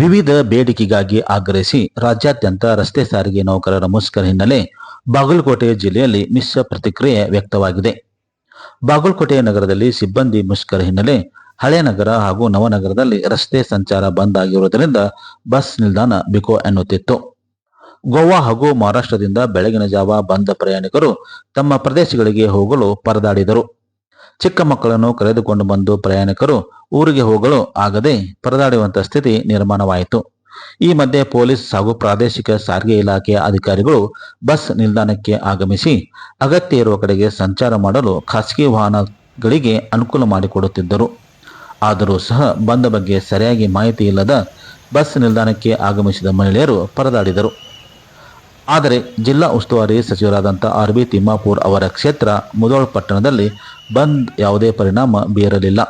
ವಿವಿಧ ಬೇಡಿಕೆಗಾಗಿ ಆಗ್ರಹಿಸಿ ರಾಜ್ಯಾದ್ಯಂತ ರಸ್ತೆ ಸಾರಿಗೆ ನೌಕರರ ಮುಷ್ಕರ ಹಿನ್ನೆಲೆ ಬಾಗಲಕೋಟೆ ಜಿಲ್ಲೆಯಲ್ಲಿ ಮಿಶ್ರ ಪ್ರತಿಕ್ರಿಯೆ ವ್ಯಕ್ತವಾಗಿದೆ. ಬಾಗಲಕೋಟೆ ನಗರದಲ್ಲಿ ಸಿಬ್ಬಂದಿ ಮುಷ್ಕರ ಹಿನ್ನೆಲೆ ಹಳೆ ನಗರ ಹಾಗೂ ನವನಗರದಲ್ಲಿ ರಸ್ತೆ ಸಂಚಾರ ಬಂದ್ ಆಗಿರುವುದರಿಂದ ಬಸ್ ನಿಲ್ದಾಣ ಬಿಕೋ ಎನ್ನುತ್ತಿತ್ತು. ಗೋವಾ ಹಾಗೂ ಮಹಾರಾಷ್ಟ್ರದಿಂದ ಬೆಳಗಿನ ಜಾವ ಬಂದ ಪ್ರಯಾಣಿಕರು ತಮ್ಮ ಪ್ರದೇಶಗಳಿಗೆ ಹೋಗಲು ಪರದಾಡಿದರು. ಚಿಕ್ಕ ಮಕ್ಕಳನ್ನು ಕರೆದುಕೊಂಡು ಬಂದು ಪ್ರಯಾಣಿಕರು ಊರಿಗೆ ಹೋಗಲು ಆಗದೆ ಪರದಾಡುವಂತ ಸ್ಥಿತಿ ನಿರ್ಮಾಣವಾಯಿತು. ಈ ಮಧ್ಯೆ ಪೊಲೀಸ್ ಹಾಗೂ ಪ್ರಾದೇಶಿಕ ಸಾರಿಗೆ ಇಲಾಖೆಯ ಅಧಿಕಾರಿಗಳು ಬಸ್ ನಿಲ್ದಾಣಕ್ಕೆ ಆಗಮಿಸಿ ಅಗತ್ಯ ಇರುವ ಕಡೆಗೆ ಸಂಚಾರ ಮಾಡಲು ಖಾಸಗಿ ವಾಹನಗಳಿಗೆ ಅನುಕೂಲ ಮಾಡಿಕೊಡುತ್ತಿದ್ದರು. ಆದರೂ ಸಹ ಬಂದ ಬಗ್ಗೆ ಸರಿಯಾಗಿ ಮಾಹಿತಿ ಇಲ್ಲದ ಬಸ್ ನಿಲ್ದಾಣಕ್ಕೆ ಆಗಮಿಸಿದ ಮಹಿಳೆಯರು ಪರದಾಡಿದರು. ಆದರೆ ಜಿಲ್ಲಾ ಉಸ್ತುವಾರಿ ಸಚಿವರಾದಂಥ ಆರ್ ಬಿ ತಿಮ್ಮಾಪುರ್ ಅವರ ಕ್ಷೇತ್ರ ಮುದೋಳ್ ಪಟ್ಟಣದಲ್ಲಿ ಬಂದ್ ಯಾವುದೇ ಪರಿಣಾಮ ಬೀರಲಿಲ್ಲ.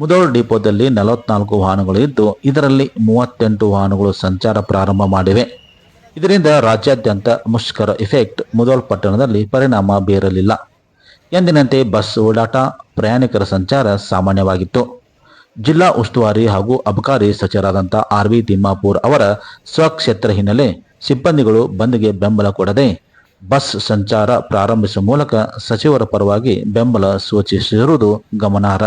ಮುದೋಳ್ ಡಿಪೋದಲ್ಲಿ ನಲವತ್ನಾಲ್ಕು ವಾಹನಗಳು ಇದ್ದು, ಇದರಲ್ಲಿ ಮೂವತ್ತೆಂಟು ವಾಹನಗಳು ಸಂಚಾರ ಪ್ರಾರಂಭ ಮಾಡಿವೆ. ಇದರಿಂದ ರಾಜ್ಯಾದ್ಯಂತ ಮುಷ್ಕರ ಇಫೆಕ್ಟ್ ಮುದೋಳ್ ಪಟ್ಟಣದಲ್ಲಿ ಪರಿಣಾಮ ಬೀರಲಿಲ್ಲ. ಎಂದಿನಂತೆ ಬಸ್ ಓಡಾಟ, ಪ್ರಯಾಣಿಕರ ಸಂಚಾರ ಸಾಮಾನ್ಯವಾಗಿತ್ತು. ಜಿಲ್ಲಾ ಉಸ್ತುವಾರಿ ಹಾಗೂ ಅಬಕಾರಿ ಸಚಿವರಾದಂಥ ಆರ್ ವಿ ತಿಮ್ಮಾಪುರ್ ಅವರ ಸ್ವಕ್ಷೇತ್ರ ಹಿನ್ನೆಲೆ ಸಿಬ್ಬಂದಿಗಳು ಬಂದ್ಗೆ ಬೆಂಬಲ ಕೊಡದೆ ಬಸ್ ಸಂಚಾರ ಪ್ರಾರಂಭಿಸುವ ಮೂಲಕ ಸಚಿವರ ಪರವಾಗಿ ಬೆಂಬಲ ಸೂಚಿಸಿರುವುದು ಗಮನಾರ್ಹ.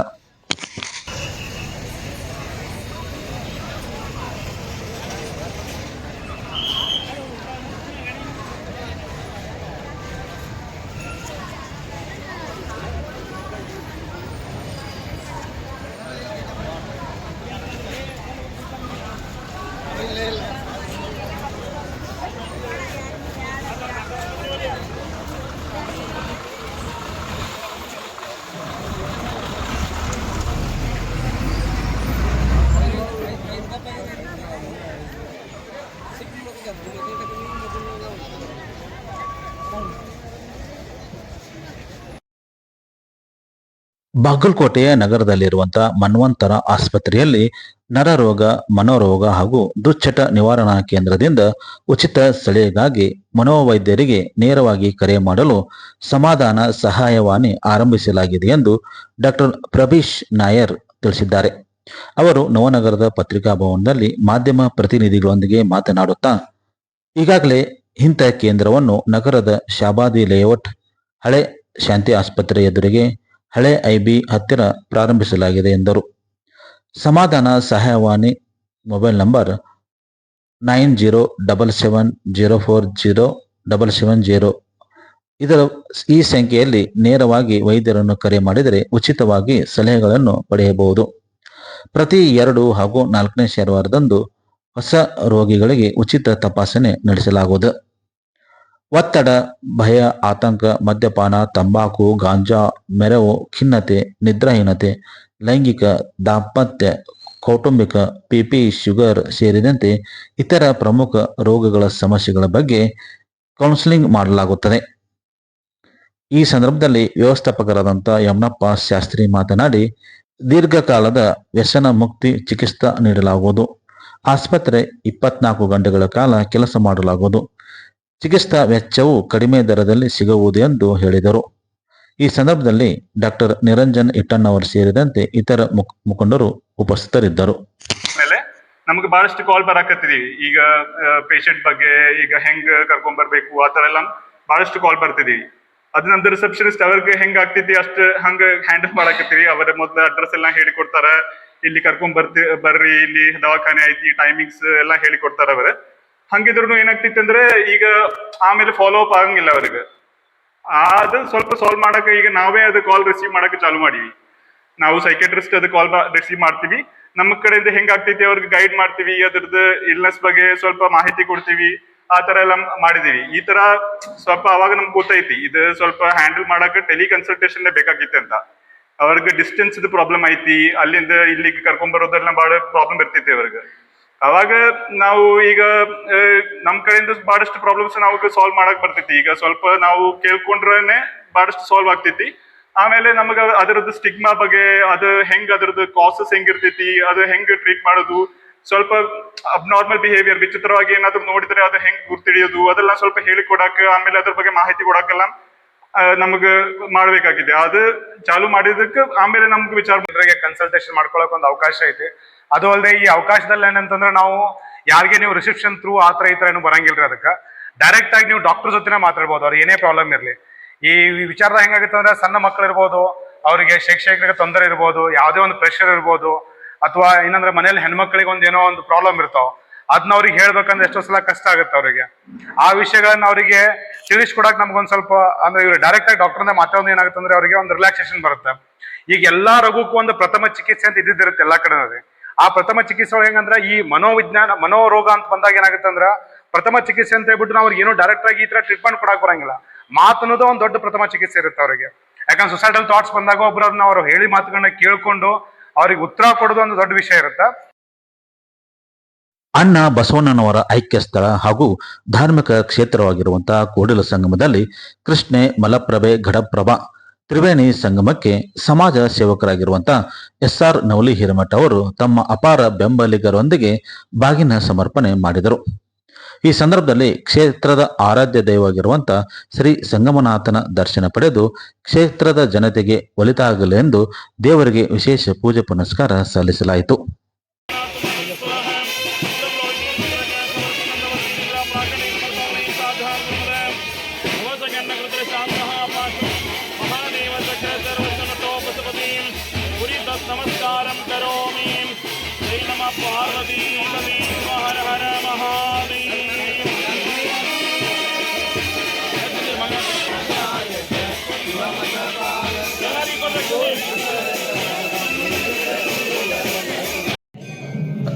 ಬಾಗಲಕೋಟೆಯ ನಗರದಲ್ಲಿರುವಂತಹ ಮನ್ವಂತರ ಆಸ್ಪತ್ರೆಯಲ್ಲಿ ನರರೋಗ, ಮನೋರೋಗ ಹಾಗೂ ದುಶ್ಚಟ ನಿವಾರಣಾ ಕೇಂದ್ರದಿಂದ ಉಚಿತ ಸಲಹೆಗಾಗಿ ಮನೋವೈದ್ಯರಿಗೆ ನೇರವಾಗಿ ಕರೆ ಮಾಡಲು ಸಮಾಧಾನ ಸಹಾಯವಾಣಿ ಆರಂಭಿಸಲಾಗಿದೆ ಎಂದು ಡಾಕ್ಟರ್ ಪ್ರಭೀಶ್ ನಾಯರ್ ತಿಳಿಸಿದ್ದಾರೆ. ಅವರು ನವನಗರದ ಪತ್ರಿಕಾ ಭವನದಲ್ಲಿ ಮಾಧ್ಯಮ ಪ್ರತಿನಿಧಿಗಳೊಂದಿಗೆ ಮಾತನಾಡುತ್ತಾ, ಈಗಾಗಲೇ ಇಂಥ ಕೇಂದ್ರವನ್ನು ನಗರದ ಶಾಬಾದಿ ಲೇಔಟ್, ಹಳೆ ಶಾಂತಿ ಆಸ್ಪತ್ರೆ ಎದುರಿಗೆ ಹಳೆ ಐಬಿ ಹತ್ತಿರ ಪ್ರಾರಂಭಿಸಲಾಗಿದೆ ಎಂದರು. ಸಮಾಧಾನ ಸಹಾಯವಾಣಿ mobile number nine zero double seven zero four zero double seven zero. ಇದರ ಈ ಸಂಖ್ಯೆಯಲ್ಲಿ ನೇರವಾಗಿ ವೈದ್ಯರನ್ನು ಕರೆ ಮಾಡಿದರೆ ಉಚಿತವಾಗಿ ಸಲಹೆಗಳನ್ನು ಪಡೆಯಬಹುದು. ಪ್ರತಿ ಎರಡು ಹಾಗೂ ನಾಲ್ಕನೇ ಶನಿವಾರದಂದು ಹೊಸ ರೋಗಿಗಳಿಗೆ ಉಚಿತ ತಪಾಸಣೆ ನಡೆಸಲಾಗುವುದು. ಒತ್ತಡ, ಭಯ, ಆತಂಕ, ಮದ್ಯಪಾನ, ತಂಬಾಕು, ಗಾಂಜಾ, ಮೆರವು, ಖಿನ್ನತೆ, ನಿದ್ರಾಹೀನತೆ, ಲೈಂಗಿಕ ದಾಂಪತ್ಯ, ಕೌಟುಂಬಿಕ ಪಿಪಿ, ಶುಗರ್ ಸೇರಿದಂತೆ ಇತರ ಪ್ರಮುಖ ರೋಗಗಳ ಸಮಸ್ಯೆಗಳ ಬಗ್ಗೆ ಕೌನ್ಸಿಲಿಂಗ್ ಮಾಡಲಾಗುತ್ತದೆ. ಈ ಸಂದರ್ಭದಲ್ಲಿ ವ್ಯವಸ್ಥಾಪಕರಾದಂಥ ಯಮನಪ್ಪ ಶಾಸ್ತ್ರಿ ಮಾತನಾಡಿ, ದೀರ್ಘಕಾಲದ ವ್ಯಸನ ಮುಕ್ತಿ ಚಿಕಿತ್ಸಾ ನೀಡಲಾಗುವುದು. ಆಸ್ಪತ್ರೆ ಇಪ್ಪತ್ನಾಲ್ಕು ಗಂಟೆಗಳ ಕಾಲ ಕೆಲಸ ಮಾಡಲಾಗುವುದು. ಚಿಕಿತ್ಸಾ ವೆಚ್ಚವು ಕಡಿಮೆ ದರದಲ್ಲಿ ಸಿಗುವುದು ಎಂದು ಹೇಳಿದರು. ಈ ಸಂದರ್ಭದಲ್ಲಿ ಡಾಕ್ಟರ್ ನಿರಂಜನ್ ಇಟ್ಟಣ್ಣವರು ಸೇರಿದಂತೆ ಇತರ ಮುಖ ಮುಖಂಡರು ಉಪಸ್ಥಿತರಿದ್ದರು. ನಮಗೆ ಬಹಳಷ್ಟು ಕಾಲ್ ಬರಾಕತ್ತಿದೀವಿ ಈಗ ಪೇಷಂಟ್ ಬಗ್ಗೆ, ಈಗ ಹೆಂಗ್ ಕರ್ಕೊಂಡ್ಬರ್ಬೇಕು ಆ ತರ ಎಲ್ಲ ಬಹಳಷ್ಟು ಕಾಲ್ ಬರ್ತಿದೀವಿ ಅದ್ ನಮ್ದು ರಿಸೆಪ್ಷನಿಸ್ಟ್ ಅವ್ರಿಗೆ ಹೆಂಗ್ ಆಗ್ತೈತಿ ಅಷ್ಟು ಹಂಗ ಹ್ಯಾಂಡಲ್ ಮಾಡಾಕತ್ತೀವಿ ಅವರ ಮೊದ್ಲ ಅಡ್ರೆಸ್ ಎಲ್ಲ ಹೇಳಿಕೊಡ್ತಾರ. ಇಲ್ಲಿ ಕರ್ಕೊಂಡ್ ಬರ್ತಿ, ಬರ್ರಿ, ಇಲ್ಲಿ ದವಾಖಾನೆ ಐತಿ ಟೈಮಿಂಗ್ಸ್ ಎಲ್ಲ ಹೇಳಿಕೊಡ್ತಾರ ಅವ್ರ. ಹಂಗಿದ್ರು ಏನಾಗ್ತಿತ್ತು ಅಂದ್ರೆ ಈಗ ಆಮೇಲೆ ಫಾಲೋ ಅಪ್ ಆಗಂಗಿಲ್ಲ ಅವ್ರಿಗೆ. ಅದು ಸ್ವಲ್ಪ ಸಾಲ್ವ್ ಮಾಡಕ ಈಗ ನಾವೇ ಅದು ಕಾಲ್ ರಿಸೀವ್ ಮಾಡಕ್ಕೆ ಚಾಲು ಮಾಡಿವಿ. ನಾವು ಸೈಕೆಟ್ರಿಸ್ಟ್ ಅದು ಕಾಲ್ ರಿಸೀವ್ ಮಾಡ್ತೀವಿ. ನಮ್ಮ ಕಡೆಯಿಂದ ಹೆಂಗ್ ಆಗ್ತೈತಿ ಅವ್ರಿಗೆ ಗೈಡ್ ಮಾಡ್ತೀವಿ, ಅದ್ರದ್ದು ಇಲ್ನೆಸ್ ಬಗ್ಗೆ ಸ್ವಲ್ಪ ಮಾಹಿತಿ ಕೊಡ್ತೀವಿ, ಆ ತರ ಎಲ್ಲ ಮಾಡಿದೀವಿ ಈ ತರ ಸ್ವಲ್ಪ ಅವಾಗ ನಮ್ಗೆ ಗೊತ್ತೈತಿ. ಇದು ಸ್ವಲ್ಪ ಹ್ಯಾಂಡಲ್ ಮಾಡಕ್ಕೆ ಟೆಲಿ ಕನ್ಸಲ್ಟೇಷನ್ ಬೇಕಾಗಿತ್ತು ಅಂತ. ಅವ್ರಿಗೆ ಡಿಸ್ಟೆನ್ಸ್ ಪ್ರಾಬ್ಲಮ್ ಐತಿ, ಅಲ್ಲಿಂದ ಇಲ್ಲಿಗೆ ಕರ್ಕೊಂಡ್ ಬರೋದೆಲ್ಲ ಬಹಳ ಪ್ರಾಬ್ಲಮ್ ಇರ್ತೈತಿ ಅವ್ರಿಗೆ ಅವಾಗ ನಾವು ಈಗ ನಮ್ ಕಡೆಯಿಂದ ಬಹಳಷ್ಟು ಪ್ರಾಬ್ಲಮ್ಸ್ ನಾವು ಸಾಲ್ವ್ ಮಾಡಕ್ ಬರ್ತೈತಿ. ಈಗ ಸ್ವಲ್ಪ ನಾವು ಕೇಳ್ಕೊಂಡ್ರೇನೆ ಬಹಳಷ್ಟು ಸಾಲ್ವ್ ಆಗ್ತೈತಿ. ಆಮೇಲೆ ನಮಗ ಅದರದ್ದು ಸ್ಟಿಗ್ಮಾ ಬಗ್ಗೆ, ಅದು ಹೆಂಗ್ ಅದರದ್ದು ಕಾಸಸ್ ಹೆಂಗಿರ್ತೈತಿ ಅದು ಹೆಂಗ್ ಟ್ರೀಟ್ ಮಾಡೋದು, ಸ್ವಲ್ಪ ಅಬ್ನಾರ್ಮಲ್ ಬಿಹೇವಿಯರ್ ವಿಚಿತ್ರವಾಗಿ ಏನಾದ್ರು ನೋಡಿದ್ರೆ ಅದು ಹೆಂಗ್ ಗುರ್ತಿಡಿಯೋದು, ಅದೆಲ್ಲ ಸ್ವಲ್ಪ ಹೇಳಿಕೊಡಕ್ ಆಮೇಲೆ ಅದ್ರ ಬಗ್ಗೆ ಮಾಹಿತಿ ಕೊಡಕ್ಕೆಲ್ಲ ನಮಗ ಮಾಡ್ಬೇಕಾಗಿದೆ. ಅದು ಚಾಲು ಮಾಡಿದಕ್ಕೆ ಆಮೇಲೆ ನಮ್ಗೆ ವಿಚಾರ ಕನ್ಸಲ್ಟೇಷನ್ ಮಾಡ್ಕೊಳಕ್ ಒಂದು ಅವಕಾಶ ಐತಿ. ಅದು ಅಲ್ಲದೆ ಈ ಅವಕಾಶದಲ್ಲಿ ಏನಂತಂದ್ರೆ ನಾವು ಯಾರಿಗೆ ನೀವು ರಿಸೆಪ್ಷನ್ ಥ್ರೂ ಆ ಥರ ಈ ಥರ ಏನು ಬರಂಗಿಲ್ರಿ ಅದಕ್ಕೆ. ಡೈರೆಕ್ಟ್ ಆಗಿ ನೀವು ಡಾಕ್ಟರ್ ಜೊತೆನೇ ಮಾತಾಡ್ಬೋದು ಅವ್ರು ಏನೇ ಪ್ರಾಬ್ಲಮ್ ಇರಲಿ. ಈ ವಿಚಾರದ ಹೆಂಗಾಗುತ್ತೆ ಅಂದ್ರೆ ಸಣ್ಣ ಮಕ್ಕಳು ಇರ್ಬೋದು ಅವರಿಗೆ ಶೈಕ್ಷಣಿಕ ತೊಂದರೆ ಇರ್ಬೋದು, ಯಾವುದೇ ಒಂದು ಪ್ರೆಷರ್ ಇರ್ಬೋದು, ಅಥವಾ ಏನಂದ್ರೆ ಮನೇಲಿ ಹೆಣ್ಮಕ್ಳಿಗೆ ಒಂದು ಏನೋ ಒಂದು ಪ್ರಾಬ್ಲಮ್ ಇರ್ತಾವ ಅದನ್ನ ಅವ್ರಿಗೆ ಹೇಳ್ಬೇಕಂದ್ರೆ ಎಷ್ಟೋ ಸಲ ಕಷ್ಟ ಆಗುತ್ತೆ ಅವರಿಗೆ. ಆ ವಿಷಯಗಳನ್ನ ಅವರಿಗೆ ತಿಳಿಸ್ಕೊಡಕ್ ನಮ್ಗೊಂದು ಸ್ವಲ್ಪ, ಅಂದ್ರೆ ಇವ್ರು ಡೈರೆಕ್ಟ್ ಆಗಿ ಡಾಕ್ಟರ್ನ ಮಾತಾಡೋದು ಏನಾಗುತ್ತೆ ಅಂದ್ರೆ ಅವರಿಗೆ ಒಂದು ರಿಲ್ಯಾಕ್ಸೇಷನ್ ಬರುತ್ತೆ. ಈಗ ಎಲ್ಲಾ ರೋಗಕ್ಕೂ ಒಂದು ಪ್ರಥಮ ಚಿಕಿತ್ಸೆ ಅಂತ ಇದ್ದಿದ್ದಿರುತ್ತೆ ಎಲ್ಲಾ ಕಡೆ ಆ ಪ್ರಥಮ ಚಿಕಿತ್ಸೆ ಒಳಗೆ ಹೆಂಗಂದ್ರೆ ಈ ಮನೋವಿಜ್ಞಾನ, ಮನೋರೋಗ ಅಂತ ಬಂದಾಗ ಏನಾಗುತ್ತೆ ಅಂದ್ರ ಪ್ರಥಮ ಚಿಕಿತ್ಸೆ ಅಂತ ಹೇಳ್ಬಿಟ್ಟು ನಾವು ಏನೋ ಡೈರೆಕ್ಟ್ ಆಗಿ ಈ ತರ ಟ್ರೀಟ್ಮೆಂಟ್ ಕೊಡಕ್ ಬರಂಗಿಲ್ಲ. ಮಾತನ್ನೋದು ಒಂದು ದೊಡ್ಡ ಪ್ರಥಮ ಚಿಕಿತ್ಸೆ ಇರುತ್ತೆ ಅವರಿಗೆ. ಯಾಕಂದ್ರೆ ಸೊಸೈಟಲ್ ಥಾಟ್ಸ್ ಬಂದಾಗ ಒಬ್ಬರನ್ನ ಅವರು ಹೇಳಿ ಮಾತುಗಳನ್ನ ಕೇಳ್ಕೊಂಡು ಅವ್ರಿಗೆ ಉತ್ತರ ಕೊಡೋದು ಒಂದು ದೊಡ್ಡ ವಿಷಯ ಇರುತ್ತೆ. ಅಣ್ಣ ಬಸವಣ್ಣನವರ ಐಕ್ಯ ಸ್ಥಳ ಹಾಗೂ ಧಾರ್ಮಿಕ ಕ್ಷೇತ್ರವಾಗಿರುವಂತಹ ಕೂಡಲ ಸಂಗಮದಲ್ಲಿ ಕೃಷ್ಣೆ ಮಲಪ್ರಭೆ ಘಟಪ್ರಭಾ ತ್ರಿವೇಣಿ ಸಂಗಮಕ್ಕೆ ಸಮಾಜ ಸೇವಕರಾಗಿರುವಂತಹ ಎಸ್ ಆರ್ ನವಲಿ ಹಿರೇಮಠ ಅವರು ತಮ್ಮ ಅಪಾರ ಬೆಂಬಲಿಗರೊಂದಿಗೆ ಬಾಗಿನ ಸಮರ್ಪಣೆ ಮಾಡಿದರು. ಈ ಸಂದರ್ಭದಲ್ಲಿ ಕ್ಷೇತ್ರದ ಆರಾಧ್ಯ ದೈವವಾಗಿರುವಂತಹ ಶ್ರೀ ಸಂಗಮನಾಥನ ದರ್ಶನ ಪಡೆದು ಕ್ಷೇತ್ರದ ಜನತೆಗೆ ಒಳಿತಾಗಲಿ ಎಂದು ದೇವರಿಗೆ ವಿಶೇಷ ಪೂಜೆ ಪುನಸ್ಕಾರ ಸಲ್ಲಿಸಲಾಯಿತು.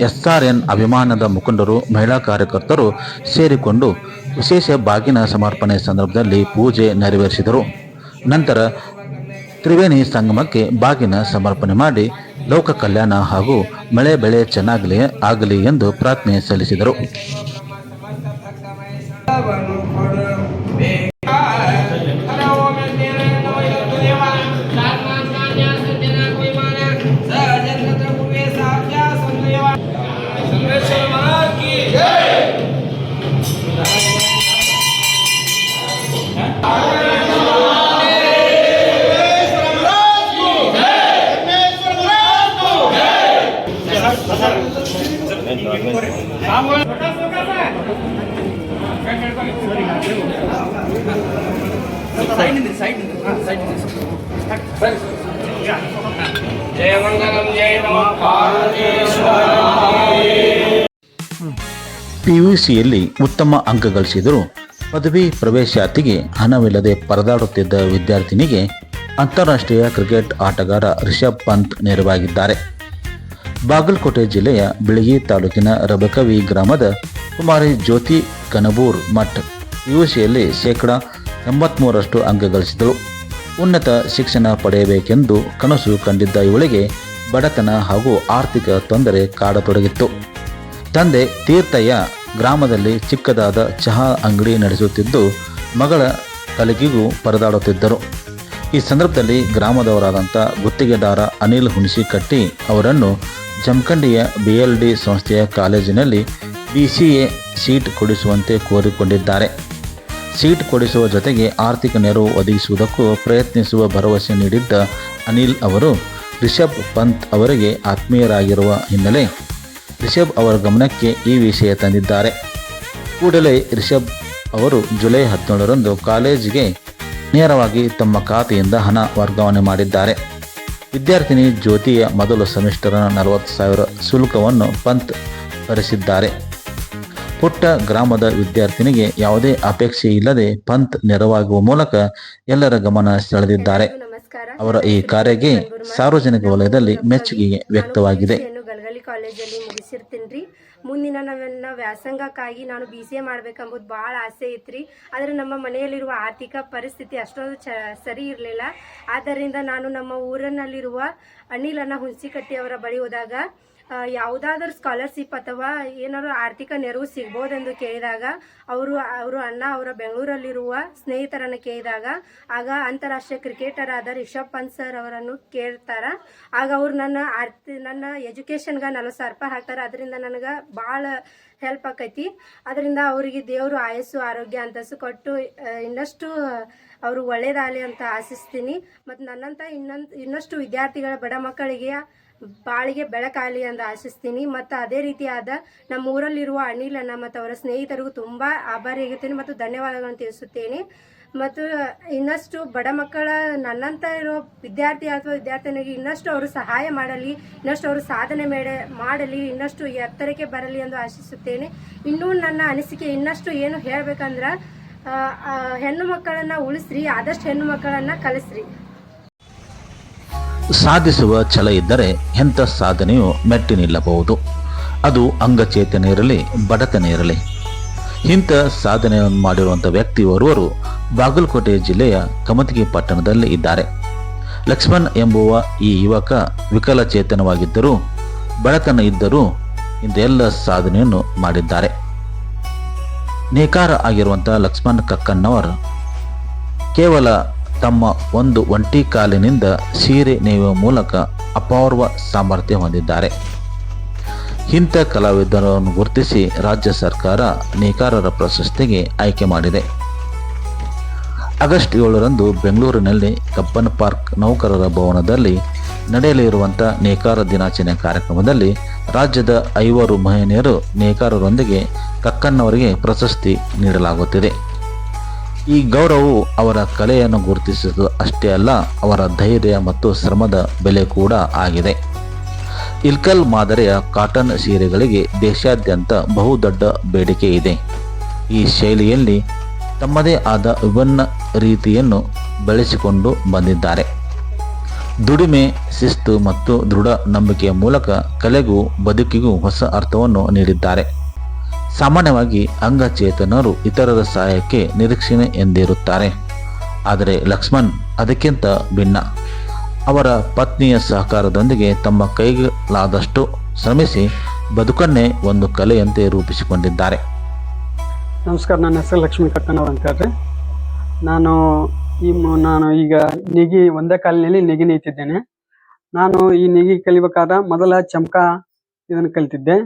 ಎಸ್ಆರ್ಎನ್ ಅಭಿಮಾನದ ಮುಖಂಡರು ಮಹಿಳಾ ಕಾರ್ಯಕರ್ತರು ಸೇರಿಕೊಂಡು ವಿಶೇಷ ಬಾಗಿನ ಸಮರ್ಪಣೆ ಸಂದರ್ಭದಲ್ಲಿ ಪೂಜೆ ನೆರವೇರಿಸಿದರು. ನಂತರ ತ್ರಿವೇಣಿ ಸಂಗಮಕ್ಕೆ ಬಾಗಿನ ಸಮರ್ಪಣೆ ಮಾಡಿ ಲೋಕ ಕಲ್ಯಾಣ ಹಾಗೂ ಮಳೆ ಬೆಳೆ ಚೆನ್ನಾಗಲಿ ಆಗಲಿ ಎಂದು ಪ್ರಾರ್ಥನೆ ಸಲ್ಲಿಸಿದರು. ಪಿಯುಸಿಯಲ್ಲಿ ಉತ್ತಮ ಅಂಕ ಗಳಿಸಿದರೂ ಪದವಿ ಪ್ರವೇಶಾತಿಗೆ ಹಣವಿಲ್ಲದೆ ಪರದಾಡುತ್ತಿದ್ದ ವಿದ್ಯಾರ್ಥಿನಿಗೆ ಅಂತಾರಾಷ್ಟ್ರೀಯ ಕ್ರಿಕೆಟ್ ಆಟಗಾರ ರಿಷಬ್ ಪಂತ್ ನೆರವಾಗಿದ್ದಾರೆ. ಬಾಗಲಕೋಟೆ ಜಿಲ್ಲೆಯ ಬಿಳಗಿ ತಾಲೂಕಿನ ರಬಕವಿ ಗ್ರಾಮದ ಕುಮಾರಿ ಜ್ಯೋತಿ ಕನಬೂರ್ ಮಠ್ ಪಿಯುಸಿಯಲ್ಲಿ ಶೇಕಡ ಎಂಬತ್ಮೂರರಷ್ಟು ಅಂಕ ಗಳಿಸಿದಳು ಉನ್ನತ ಶಿಕ್ಷಣ ಪಡೆಯಬೇಕೆಂದು ಕನಸು ಕಂಡಿದ್ದ ಇವಳಿಗೆ ಬಡತನ ಹಾಗೂ ಆರ್ಥಿಕ ತೊಂದರೆ ಕಾಡತೊಡಗಿತ್ತು. ತಂದೆ ತೀರ್ಥಯ್ಯ ಗ್ರಾಮದಲ್ಲಿ ಚಿಕ್ಕದಾದ ಚಹಾ ಅಂಗಡಿ ನಡೆಸುತ್ತಿದ್ದು ಮಗಳ ಕಲಿಕೆಗೂ ಪರದಾಡುತ್ತಿದ್ದರು. ಈ ಸಂದರ್ಭದಲ್ಲಿ ಗ್ರಾಮದವರಾದಂಥ ಗುತ್ತಿಗೆದಾರ ಅನಿಲ್ ಹುಣಸಿಕಟ್ಟಿ ಅವರನ್ನು ಜಮಖಂಡಿಯ ಬಿ ಎಲ್ ಡಿ ಸಂಸ್ಥೆಯ ಕಾಲೇಜಿನಲ್ಲಿ ಬಿ ಸಿ ಎ ಸೀಟ್ ಕೊಡಿಸುವಂತೆ ಕೋರಿಕೊಂಡಿದ್ದಾರೆ. ಸೀಟ್ ಕೊಡಿಸುವ ಜೊತೆಗೆ ಆರ್ಥಿಕ ನೆರವು ಒದಗಿಸುವುದಕ್ಕೂ ಪ್ರಯತ್ನಿಸುವ ಭರವಸೆ ನೀಡಿದ್ದ ಅನಿಲ್ ಅವರು, ರಿಷಬ್ ಪಂತ್ ಅವರಿಗೆ ಆತ್ಮೀಯರಾಗಿರುವ ಹಿನ್ನೆಲೆ ರಿಷಬ್ ಅವರ ಗಮನಕ್ಕೆ ಈ ವಿಷಯ ತಂದಿದ್ದಾರೆ. ಕೂಡಲೇ ರಿಷಬ್ ಅವರು ಜುಲೈ ಹದಿನೇಳರಂದು ಕಾಲೇಜಿಗೆ ನೇರವಾಗಿ ತಮ್ಮ ಖಾತೆಯಿಂದ ಹಣ ವರ್ಗಾವಣೆ ಮಾಡಿದ್ದಾರೆ. ವಿದ್ಯಾರ್ಥಿನಿ ಜ್ಯೋತಿಯ ಮೊದಲ ಸೆಮಿಸ್ಟರ್ನ ನಲವತ್ತು ಸಾವಿರ ಶುಲ್ಕವನ್ನು ಪಂತ್ ಭರಿಸಿದ್ದಾರೆ. ಪುಟ್ಟ ಗ್ರಾಮದ ವಿದ್ಯಾರ್ಥಿನಿಗೆ ಯಾವುದೇ ಅಪೇಕ್ಷೆ ಇಲ್ಲದೆ ಪಂತ್ ನೆರವಾಗುವ ಮೂಲಕ ಎಲ್ಲರ ಗಮನ ಸೆಳೆದಿದ್ದಾರೆ. ಅವರ ಈ ಕಾರ್ಯಕ್ಕೆ ಸಾರ್ವಜನಿಕ ವಲಯದಲ್ಲಿ ಮೆಚ್ಚುಗೆ ವ್ಯಕ್ತವಾಗಿದೆ. ಕಾಲೇಜಲ್ಲಿ ಮುಗಿಸಿರ್ತೀನಿ ಮುಂದಿನ ನನ್ನ ವ್ಯಾಸಂಗಕ್ಕಾಗಿ ನಾನು ಬಿ ಸಿ ಎ ಮಾಡ್ಬೇಕಂಬುದು ಭಾಳ ಆಸೆ ಐತ್ರಿ. ಆದರೆ ನಮ್ಮ ಮನೆಯಲ್ಲಿರುವ ಆರ್ಥಿಕ ಪರಿಸ್ಥಿತಿ ಅಷ್ಟೊಂದು ಚ ಸರಿ ಇರಲಿಲ್ಲ. ಆದ್ದರಿಂದ ನಾನು ನಮ್ಮ ಊರಿನಲ್ಲಿರುವ ಅನಿಲನ ಹುಣಸಿಕಟ್ಟಿ ಅವರ ಬಳಿ ಹೋದಾಗ ಯಾವುದಾದ್ರೂ ಸ್ಕಾಲರ್ಶಿಪ್ ಅಥವಾ ಏನಾದ್ರು ಆರ್ಥಿಕ ನೆರವು ಸಿಗ್ಬೋದೆಂದು ಕೇಳಿದಾಗ, ಅವರು ಅವರು ಅಣ್ಣ ಅವರ ಬೆಂಗಳೂರಲ್ಲಿರುವ ಸ್ನೇಹಿತರನ್ನು ಕೇಳಿದಾಗ, ಆಗ ಅಂತಾರಾಷ್ಟ್ರೀಯ ಕ್ರಿಕೆಟರ್ ಆದ ರಿಷಬ್ ಪಂತ್ ಸರ್ ಅವರನ್ನು ಕೇಳ್ತಾರ. ಆಗ ಅವ್ರು ನನ್ನ ಆರ್ತಿ, ನನ್ನ ಎಜುಕೇಷನ್ಗೆ ನಲ್ವತ್ತು ಸಾವಿರ ರೂಪಾಯಿ ಹಾಕ್ತಾರೆ. ಅದರಿಂದ ನನಗೆ ಭಾಳ ಹೆಲ್ಪ್ ಆಕೈತಿ. ಅದರಿಂದ ಅವರಿಗೆ ದೇವರು ಆಯಸ್ಸು, ಆರೋಗ್ಯ ಅಂತಸ್ಸು ಕೊಟ್ಟು ಇನ್ನಷ್ಟು ಅವರು ಒಳ್ಳೇದಾಗಲಿ ಅಂತ ಆಶಿಸ್ತೀನಿ. ಮತ್ತು ನನ್ನಂಥ ಇನ್ನೊಂದು ಇನ್ನಷ್ಟು ವಿದ್ಯಾರ್ಥಿಗಳ ಬಡ ಮಕ್ಕಳಿಗೆ ಬಾಳಿಗೆ ಬೆಳಕಾಗಲಿ ಅಂತ ಆಶಿಸ್ತೀನಿ. ಮತ್ತು ಅದೇ ರೀತಿಯಾದ ನಮ್ಮ ಊರಲ್ಲಿರುವ ಅನಿಲನ್ನು ಮತ್ತು ಅವರ ಸ್ನೇಹಿತರಿಗೂ ತುಂಬ ಆಭಾರಿಯಾಗಿರ್ತೀನಿ ಮತ್ತು ಧನ್ಯವಾದಗಳನ್ನು ತಿಳಿಸುತ್ತೇನೆ. ಮತ್ತು ಇನ್ನಷ್ಟು ಬಡ ಮಕ್ಕಳ ನನ್ನಂತ ಇರೋ ವಿದ್ಯಾರ್ಥಿ ಅಥವಾ ವಿದ್ಯಾರ್ಥಿನಿಗೆ ಇನ್ನಷ್ಟು ಅವರು ಸಹಾಯ ಮಾಡಲಿ, ಇನ್ನಷ್ಟು ಅವರು ಸಾಧನೆ ಮೇಡೆ, ಮಾಡಲಿ, ಇನ್ನಷ್ಟು ಎತ್ತರಕ್ಕೆ ಬರಲಿ ಎಂದು ಆಶಿಸುತ್ತೇನೆ. ಇನ್ನೂ ನನ್ನ ಅನಿಸಿಕೆ ಇನ್ನಷ್ಟು ಏನು ಹೇಳಬೇಕಂದ್ರೆ ಹೆಣ್ಣು ಮಕ್ಕಳನ್ನು ಉಳಿಸ್ರಿ, ಆದಷ್ಟು ಹೆಣ್ಣು ಮಕ್ಕಳನ್ನು ಕಲಿಸ್ರಿ. ಸಾಧಿಸುವ ಛಲ ಇದ್ದರೆ ಎಂಥ ಸಾಧನೆಯು ಮೆಟ್ಟಿ ನಿಲ್ಲಬಹುದು ಅದು ಅಂಗಚೇತನ ಇರಲಿ, ಬಡತನ ಇರಲಿ. ಇಂಥ ಸಾಧನೆಯನ್ನು ಮಾಡಿರುವಂಥ ವ್ಯಕ್ತಿ ಓರ್ವರು ಬಾಗಲಕೋಟೆ ಜಿಲ್ಲೆಯ ಕಮತಗಿ ಪಟ್ಟಣದಲ್ಲಿ ಇದ್ದಾರೆ. ಲಕ್ಷ್ಮಣ್ ಎಂಬುವ ಈ ಯುವಕ ವಿಕಲಚೇತನವಾಗಿದ್ದರೂ, ಬಡತನ ಇದ್ದರೂ ಇಂದೆಲ್ಲ ಸಾಧನೆಯನ್ನು ಮಾಡಿದ್ದಾರೆ. ನೇಕಾರ ಆಗಿರುವಂಥ ಲಕ್ಷ್ಮಣ್ ಕಕ್ಕನ್ನವರ್ ಕೇವಲ ತಮ್ಮ ಒಂದು ಒಂಟಿ ಕಾಲಿನಿಂದ ಸೀರೆ ನೇಯುವ ಮೂಲಕ ಅಪಾರ್ವ ಸಾಮರ್ಥ್ಯ ಹೊಂದಿದ್ದಾರೆ. ಇಂಥ ಕಲಾವಿದರನ್ನು ಗುರುತಿಸಿ ರಾಜ್ಯ ಸರ್ಕಾರ ನೇಕಾರರ ಪ್ರಶಸ್ತಿಗೆ ಆಯ್ಕೆ ಮಾಡಿದೆ. ಆಗಸ್ಟ್ ಏಳರಂದು ಬೆಂಗಳೂರಿನಲ್ಲಿ ಕಬ್ಬನ್ ಪಾರ್ಕ್ ನೌಕರರ ಭವನದಲ್ಲಿ ನಡೆಯಲಿರುವಂಥ ನೇಕಾರ ದಿನಾಚರಣೆ ಕಾರ್ಯಕ್ರಮದಲ್ಲಿ ರಾಜ್ಯದ ಐವರು ಮಹಿಳೆಯರು ನೇಕಾರರೊಂದಿಗೆ ಕಕ್ಕನ್ನವರಿಗೆ ಪ್ರಶಸ್ತಿ ನೀಡಲಾಗುತ್ತಿದೆ. ಈ ಗೌರವವು ಅವರ ಕಲೆಯನ್ನು ಗುರುತಿಸುವುದು ಅಷ್ಟೇ ಅಲ್ಲ, ಅವರ ಧೈರ್ಯ ಮತ್ತು ಶ್ರಮದ ಬೆಲೆ ಕೂಡ ಆಗಿದೆ. ಇಲ್ಕಲ್ ಮಾದರಿಯ ಕಾಟನ್ ಸೀರೆಗಳಿಗೆ ದೇಶಾದ್ಯಂತ ಬಹುದೊಡ್ಡ ಬೇಡಿಕೆ ಇದೆ. ಈ ಶೈಲಿಯಲ್ಲಿ ತಮ್ಮದೇ ಆದ ವಿಭಿನ್ನ ರೀತಿಯನ್ನು ಬೆಳೆಸಿಕೊಂಡು ಬಂದಿದ್ದಾರೆ. ದುಡಿಮೆ, ಶಿಸ್ತು ಮತ್ತು ದೃಢ ನಂಬಿಕೆಯ ಮೂಲಕ ಕಲೆಗೂ ಬದುಕಿಗೂ ಹೊಸ ಅರ್ಥವನ್ನು ನೀಡಿದ್ದಾರೆ. ಸಾಮಾನ್ಯವಾಗಿ ಅಂಗಚೇತನರು ಇತರರ ಸಹಾಯಕ್ಕೆ ನಿರೀಕ್ಷಣೆ ಎಂದಿರುತ್ತಾರೆ. ಆದರೆ ಲಕ್ಷ್ಮಣ್ ಅದಕ್ಕಿಂತ ಭಿನ್ನ. ಅವರ ಪತ್ನಿಯ ಸಹಕಾರದೊಂದಿಗೆ ತಮ್ಮ ಕೈಲಾದಷ್ಟು ಶ್ರಮಿಸಿ ಬದುಕನ್ನೇ ಒಂದು ಕಲೆಯಂತೆ ರೂಪಿಸಿಕೊಂಡಿದ್ದಾರೆ. ನಮಸ್ಕಾರ, ನನ್ನ ಹೆಸರು ಲಕ್ಷ್ಮೀ ಕಟ್ಟನವ್ರು ಅಂತ ಹೇಳ್ರಿ. ನಾನು ಈ ನಾನು ಈಗ ನೆಗಿ ಒಂದೇ ಕಾಲಿನಲ್ಲಿ ನೆಗಿ ನೀತಿದ್ದೇನೆ ನಾನು ಈ ನೆಗಿ ಕಲಿಬೇಕಾದ ಮೊದಲ ಚಮಕ ಇದನ್ನು ಕಲಿತಿದ್ದೆ.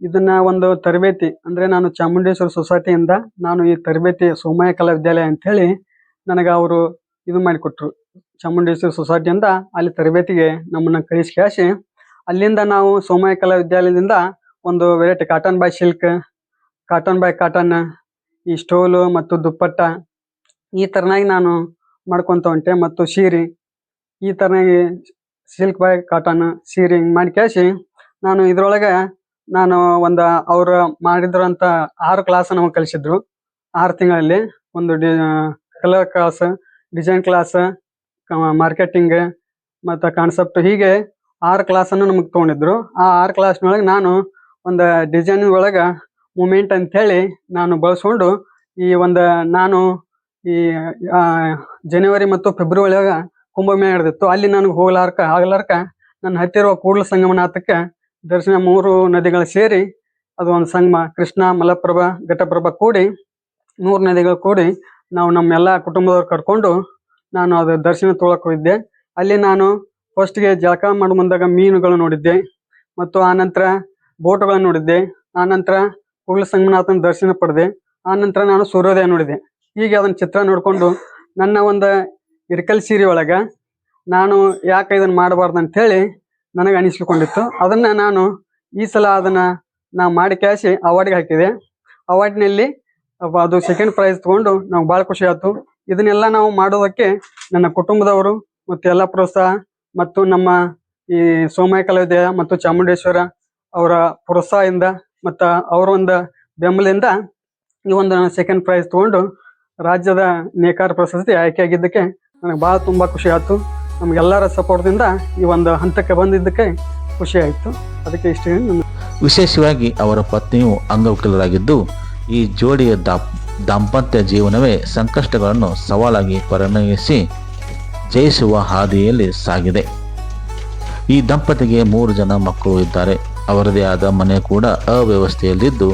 ಇದನ್ನ ಒಂದು ತರಬೇತಿ, ಅಂದ್ರೆ ನಾನು ಚಾಮುಂಡೇಶ್ವರಿ ಇಂದ ನಾನು ಈ ತರಬೇತಿ ಸೋಮಯ್ಯ ಕಲಾ ವಿದ್ಯಾಲಯ ಅಂತ ಹೇಳಿ ನನಗೆ ಅವರು ಇದು ಮಾಡಿಕೊಟ್ರು. ಚಾಮುಂಡೇಶ್ವರಿ ಇಂದ ಅಲ್ಲಿ ತರಬೇತಿಗೆ ನಮ್ಮನ್ನ ಕಳಿಸಿ ಅಲ್ಲಿಂದ ನಾವು ಸೋಮಯ್ಯ ಕಲಾ ವಿದ್ಯಾಲಯದಿಂದ ಒಂದು variety cotton by silk cotton by cotton ಈ ಸ್ಟೋಲು ಮತ್ತು ದುಪ್ಪಟ್ಟ, ಈ ತರನಾಗಿ ನಾನು ಮಾಡ್ಕೊಂತ ಹೊಂಟೆ. ಮತ್ತು ಸೀರೆ, ಈ ತರನಾಗಿ ಸಿಲ್ಕ್ ಬೈ ಕಾಟನ್ ಸೀರೆ ಹಿಂಗೆ ಮಾಡಿ ನಾನು ಇದ್ರೊಳಗೆ ನಾನು ಒಂದು ಅವರು ಮಾಡಿದ್ರಂತ ಆರು ಕ್ಲಾಸ್ ನಮಗೆ ಕಲಿಸಿದ್ರು ಆರು ತಿಂಗಳಲ್ಲಿ ಒಂದು D colour class design class marketing ಮತ್ತು ಕಾನ್ಸೆಪ್ಟ್ ಹೀಗೆ ಆರು ಕ್ಲಾಸ್ ಅನ್ನು ನಮಗೆ ತೊಗೊಂಡಿದ್ರು. ಆ ಆರು ಕ್ಲಾಸ್ ಕ್ಲಾಸ್ನೊಳಗೆ ನಾನು ಒಂದು ಡಿಸೈನ್ ಒಳಗೆ ಮೂಮೆಂಟ್ ಅಂತ ಹೇಳಿ ನಾನು ಬಳಸ್ಕೊಂಡು ಈ ಒಂದು ನಾನು ಈ ಜನವರಿ ಮತ್ತು ಫೆಬ್ರವರಿ ಒಳಗ ಕುಂಭಮೇಳ ನಡೆದಿತ್ತು. ಅಲ್ಲಿ ನನಗೆ ಹೋಗ್ಲಾರ್ಕ, ಆಗ್ಲಾರ್ಕ ನನ್ನ ಹತ್ತಿರ ಕೂಡಲ ಸಂಗಮನಾಥಕ್ಕೆ ದರ್ಶನ ಮೂರು ನದಿಗಳು ಸೇರಿ ಅದು ಒಂದು ಸಂಗಮ, ಕೃಷ್ಣ, ಮಲಪ್ರಭಾ, ಘಟಪ್ರಭಾ ಕೂಡಿ ಮೂರು ನದಿಗಳು ಕೂಡಿ ನಾವು ನಮ್ಮೆಲ್ಲ ಕುಟುಂಬದವ್ರು ಕರ್ಕೊಂಡು ನಾನು ಅದು ದರ್ಶನ ತೊಗೊಳಕ್ ಹೋಗಿದ್ದೆ. ಅಲ್ಲಿ ನಾನು ಫಸ್ಟ್ಗೆ ಜಳಕ ಮಾಡಿ ಬಂದಾಗ ಮೀನುಗಳು ನೋಡಿದ್ದೆ ಮತ್ತು ಆನಂತರ ಬೋಟ್ಗಳನ್ನು ನೋಡಿದ್ದೆ. ಆನಂತರ ಕುಳ್ಳ ಸಂಗಮನಾಥನ ದರ್ಶನ ಪಡೆದೆ. ಆನಂತರ ನಾನು ಸೂರ್ಯೋದಯ ನೋಡಿದೆ. ಹೀಗೆ ಅದನ್ನ ಚಿತ್ರ ನೋಡಿಕೊಂಡು ನನ್ನ ಒಂದು ಇರ್ಕಲ್ ಸೀರೆ ಒಳಗ ನಾನು ಯಾಕೆ ಇದನ್ನ ಮಾಡಬಾರ್ದು ಅಂತ ಹೇಳಿ ನನಗೆ ಅನಿಸಿಕೊಂಡಿತ್ತು ಅದನ್ನ ನಾನು ಈ ಸಲ ಅದನ್ನ ನಾ ಮಾಡಿ ಕ್ಯಾಸಿ ಅವಾರ್ಡ್ಗೆ ಹಾಕಿದೆ. ಅವಾರ್ಡ್ನಲ್ಲಿ ಅದು ಸೆಕೆಂಡ್ ಪ್ರೈಸ್ ತಗೊಂಡು ನಾವು ಭಾಳ ಖುಷಿ ಆಯ್ತು. ಇದನ್ನೆಲ್ಲ ನಾವು ಮಾಡೋದಕ್ಕೆ ನನ್ನ ಕುಟುಂಬದವರು ಮತ್ತು ಎಲ್ಲ ಪ್ರೋತ್ಸಾಹ ಮತ್ತು ನಮ್ಮ ಈ ಸೋಮಯ ಕಲಾವಿದ್ಯ ಮತ್ತು ಚಾಮುಂಡೇಶ್ವರ ಅವರ ಪ್ರೋತ್ಸಾಹದಿಂದ ಮತ್ತು ಅವರ ಒಂದು ಬೆಂಬಲದಿಂದ ಈ ಒಂದು ಸೆಕೆಂಡ್ ಪ್ರೈಸ್ ತಗೊಂಡು ರಾಜ್ಯದ ನೇಕಾರ ಪ್ರಶಸ್ತಿ ಆಯ್ಕೆಯಾಗಿದ್ದಕ್ಕೆ ನನಗೆ ಭಾಳ ತುಂಬ ಖುಷಿ ಆಯ್ತು. ನಮಗೆಲ್ಲರ ಸಪೋರ್ಟ್ದಿಂದ ಈ ಒಂದು ಹಂತಕ್ಕೆ ಬಂದಿದ್ದಕ್ಕೆ ಖುಷಿ ಆಯಿತು. ಅದಕ್ಕೆ ಇಷ್ಟ ವಿಶೇಷವಾಗಿ ಅವರ ಪತ್ನಿಯು ಅಂಗವಿಕಲರಾಗಿದ್ದು, ಈ ಜೋಡಿಯ ದಾಪ್ ದಾಂಪತ್ಯ ಜೀವನವೇ ಸಂಕಷ್ಟಗಳನ್ನು ಸವಾಲಾಗಿ ಪರಿಣಮಿಸಿ ಜಯಿಸುವ ಹಾದಿಯಲ್ಲಿ ಸಾಗಿದೆ. ಈ ದಂಪತಿಗೆ ಮೂರು ಜನ ಮಕ್ಕಳು ಇದ್ದಾರೆ. ಅವರದೇ ಆದ ಮನೆ ಕೂಡ ಅವ್ಯವಸ್ಥೆಯಲ್ಲಿದ್ದು,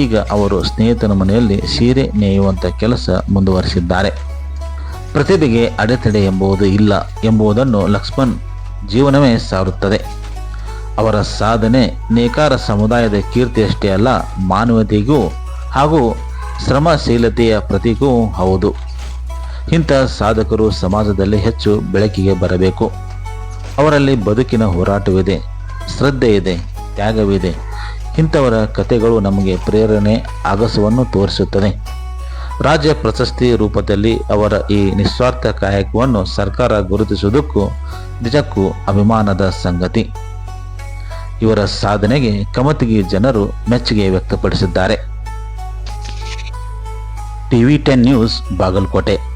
ಈಗ ಅವರು ಸ್ನೇಹಿತನ ಮನೆಯಲ್ಲಿ ಸೀರೆ ನೇಯುವಂಥ ಕೆಲಸ ಮುಂದುವರಿಸಿದ್ದಾರೆ. ಪ್ರತಿಭೆಗೆ ಅಡೆತಡೆ ಎಂಬುದು ಇಲ್ಲ ಎಂಬುದನ್ನು ಲಕ್ಷ್ಮಣ್ ಜೀವನವೇ ಸಾರುತ್ತದೆ. ಅವರ ಸಾಧನೆ ನೇಕಾರ ಸಮುದಾಯದ ಕೀರ್ತಿಯಷ್ಟೇ ಅಲ್ಲ, ಮಾನವತೆಗೂ ಹಾಗೂ ಶ್ರಮಶೀಲತೆಯ ಪ್ರತಿಗೂ ಹೌದು. ಇಂಥ ಸಾಧಕರು ಸಮಾಜದಲ್ಲಿ ಹೆಚ್ಚು ಬೆಳಕಿಗೆ ಬರಬೇಕು. ಅವರಲ್ಲಿ ಬದುಕಿನ ಹೋರಾಟವಿದೆ ಶ್ರದ್ಧೆ ಇದೆ ತ್ಯಾಗವಿದೆ. ಇಂಥವರ ಕಥೆಗಳು ನಮಗೆ ಪ್ರೇರಣೆ, ಆಗಸವನ್ನು ತೋರಿಸುತ್ತದೆ. ರಾಜ್ಯ ಪ್ರಶಸ್ತಿ ರೂಪದಲ್ಲಿ ಅವರ ಈ ನಿಸ್ವಾರ್ಥ ಕಾಯಕವನ್ನು ಸರ್ಕಾರ ಗುರುತಿಸುವುದಕ್ಕೂ ನಿಜಕ್ಕೂ ಅಭಿಮಾನದ ಸಂಗತಿ. ಇವರ ಸಾಧನೆಗೆ ಕಮತಗಿ ಜನರು ಮೆಚ್ಚುಗೆ ವ್ಯಕ್ತಪಡಿಸಿದ್ದಾರೆ. TV ten news Bagalkote.